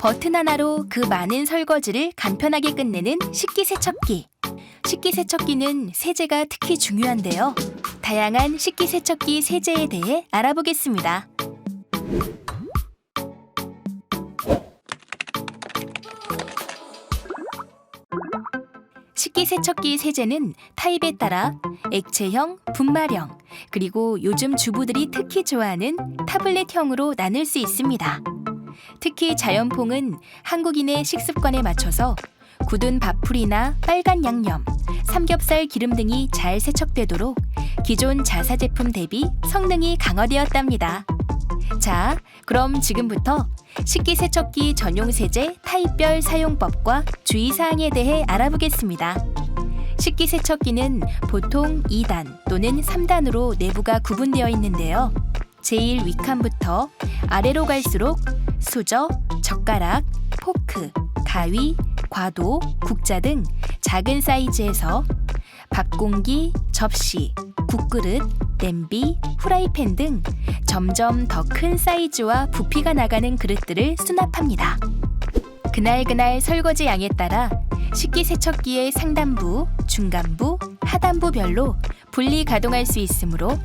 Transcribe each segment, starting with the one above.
버튼 하나로 그 많은 설거지를 간편하게 끝내는 식기세척기. 식기세척기는 세제가 특히 중요한데요. 다양한 식기세척기 세제에 대해 알아보겠습니다. 식기세척기 세제는 타입에 따라 액체형, 분말형, 그리고 요즘 주부들이 특히 좋아하는 타블렛형으로 나눌 수 있습니다. 특히 자연퐁은 한국인의 식습관에 맞춰서 굳은 밥풀이나 빨간 양념, 삼겹살 기름 등이 잘 세척되도록 기존 자사 제품 대비 성능이 강화되었답니다. 자, 그럼 지금부터 식기세척기 전용 세제 타입별 사용법과 주의사항에 대해 알아보겠습니다. 식기세척기는 보통 2단 또는 3단으로 내부가 구분되어 있는데요. 제일 윗칸부터 아래로 갈수록 수저, 젓가락, 포크, 가위, 과도, 국자 등 작은 사이즈에서 밥공기, 접시, 국그릇, 냄비, 후라이팬 등 점점 더 큰 사이즈와 부피가 나가는 그릇들을 수납합니다. 그날그날 설거지 양에 따라 식기세척기의 상단부, 중간부, 하단부별로 분리 가동할 수 있으므로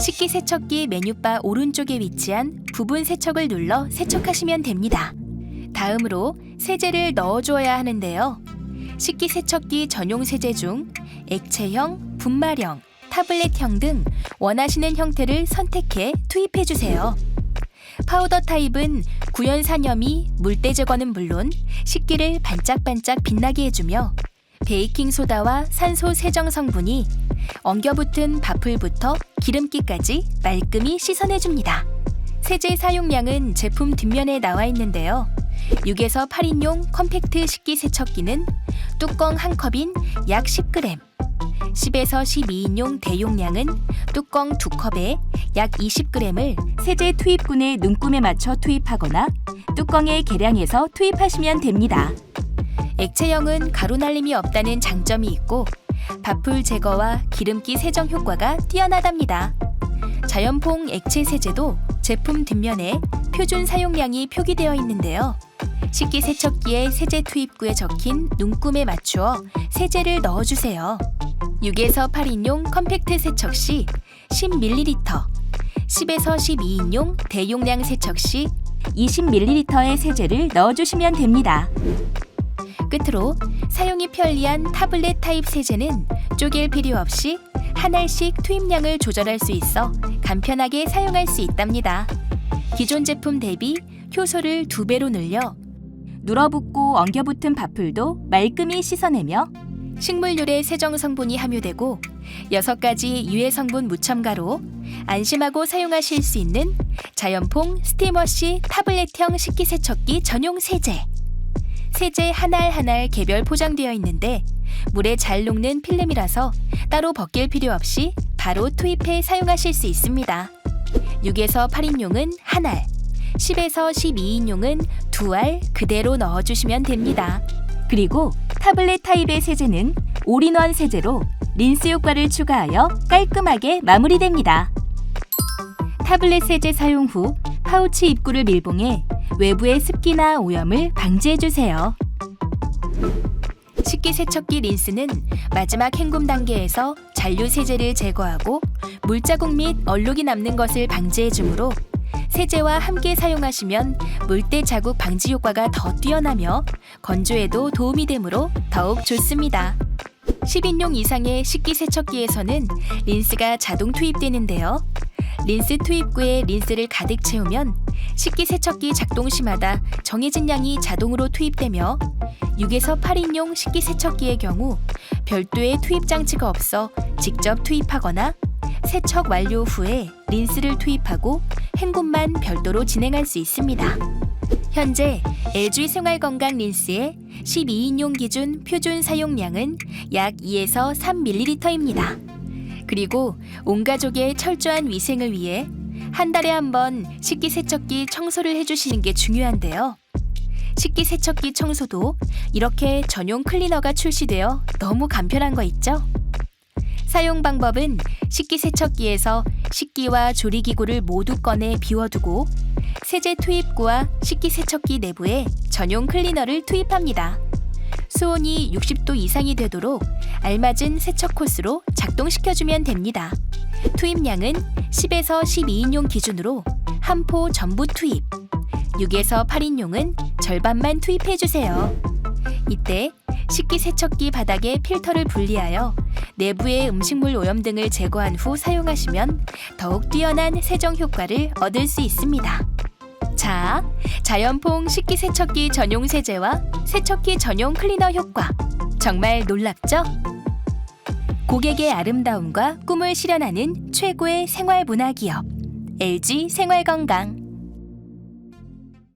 식기세척기 메뉴바 오른쪽에 위치한 부분 세척을 눌러 세척하시면 됩니다. 다음으로 세제를 넣어주어야 하는데요. 식기세척기 전용 세제 중 액체형, 분말형, 타블렛형 등 원하시는 형태를 선택해 투입해 주세요. 파우더 타입은 구연 산염이 물때 제거는 물론 식기를 반짝반짝 빛나게 해주며 베이킹 소다와 산소 세정 성분이 엉겨붙은 밥풀부터 기름기까지 말끔히 씻어내 줍니다. 세제 사용량은 제품 뒷면에 나와 있는데요. 6에서 8인용 컴팩트 식기 세척기는 뚜껑 한 컵인 약 10g, 10에서 12인용 대용량은 뚜껑 두 컵에 약 20g을 세제 투입군의 눈금에 맞춰 투입하거나 뚜껑에 계량해서 투입하시면 됩니다. 액체형은 가루 날림이 없다는 장점이 있고 밥풀 제거와 기름기 세정 효과가 뛰어나답니다. 자연퐁 액체 세제도 제품 뒷면에 표준 사용량이 표기되어 있는데요. 식기세척기의 세제 투입구에 적힌 눈금에 맞추어 세제를 넣어주세요. 6에서 8인용 컴팩트 세척 시 10ml, 10에서 12인용 대용량 세척 시 20ml의 세제를 넣어주시면 됩니다. 끝으로 사용이 편리한 타블렛 타입 세제는 쪼갤 필요 없이 한 알씩 투입량을 조절할 수 있어 간편하게 사용할 수 있답니다. 기존 제품 대비 효소를 두 배로 늘려 눌어붙고 엉겨붙은 밥풀도 말끔히 씻어내며 식물유래 세정 성분이 함유되고 6가지 유해 성분 무첨가로 안심하고 사용하실 수 있는 자연퐁 스티머시 타블렛형 식기세척기 전용 세제. 세제 한알한알 개별 포장되어 있는데 물에 잘 녹는 필름이라서 따로 벗길 필요 없이 바로 투입해 사용하실 수 있습니다. 6에서 8인용은 한 알, 10에서 12인용은 두 알 그대로 넣어주시면 됩니다. 그리고 타블렛 타입의 세제는 올인원 세제로 린스 효과를 추가하여 깔끔하게 마무리됩니다. 타블렛 세제 사용 후 파우치 입구를 밀봉해 외부의 습기나 오염을 방지해 주세요. 식기세척기 린스는 마지막 헹굼 단계에서 잔류 세제를 제거하고 물자국 및 얼룩이 남는 것을 방지해 주므로 세제와 함께 사용하시면 물때 자국 방지 효과가 더 뛰어나며 건조에도 도움이 되므로 더욱 좋습니다. 10인용 이상의 식기세척기에서는 린스가 자동 투입되는데요. 린스 투입구에 린스를 가득 채우면 식기세척기 작동 시마다 정해진 양이 자동으로 투입되며 6에서 8인용 식기세척기의 경우 별도의 투입 장치가 없어 직접 투입하거나 세척 완료 후에 린스를 투입하고 헹굼만 별도로 진행할 수 있습니다. 현재 LG 생활건강 린스의 12인용 기준 표준 사용량은 약 2에서 3ml입니다. 그리고 온 가족의 철저한 위생을 위해 한 달에 한 번 식기세척기 청소를 해주시는 게 중요한데요. 식기세척기 청소도 이렇게 전용 클리너가 출시되어 너무 간편한 거 있죠? 사용 방법은 식기세척기에서 식기와 조리기구를 모두 꺼내 비워두고 세제 투입구와 식기세척기 내부에 전용 클리너를 투입합니다. 수온이 60도 이상이 되도록 알맞은 세척 코스로 작동시켜주면 됩니다. 투입량은 10에서 12인용 기준으로 한 포 전부 투입, 6에서 8인용은 절반만 투입해주세요. 이때 식기 세척기 바닥에 필터를 분리하여 내부의 음식물 오염 등을 제거한 후 사용하시면 더욱 뛰어난 세정 효과를 얻을 수 있습니다. 자, 자연퐁 식기세척기 전용 세제와 세척기 전용 클리너 효과 정말 놀랍죠? 고객의 아름다움과 꿈을 실현하는 최고의 생활 문화 기업 LG 생활건강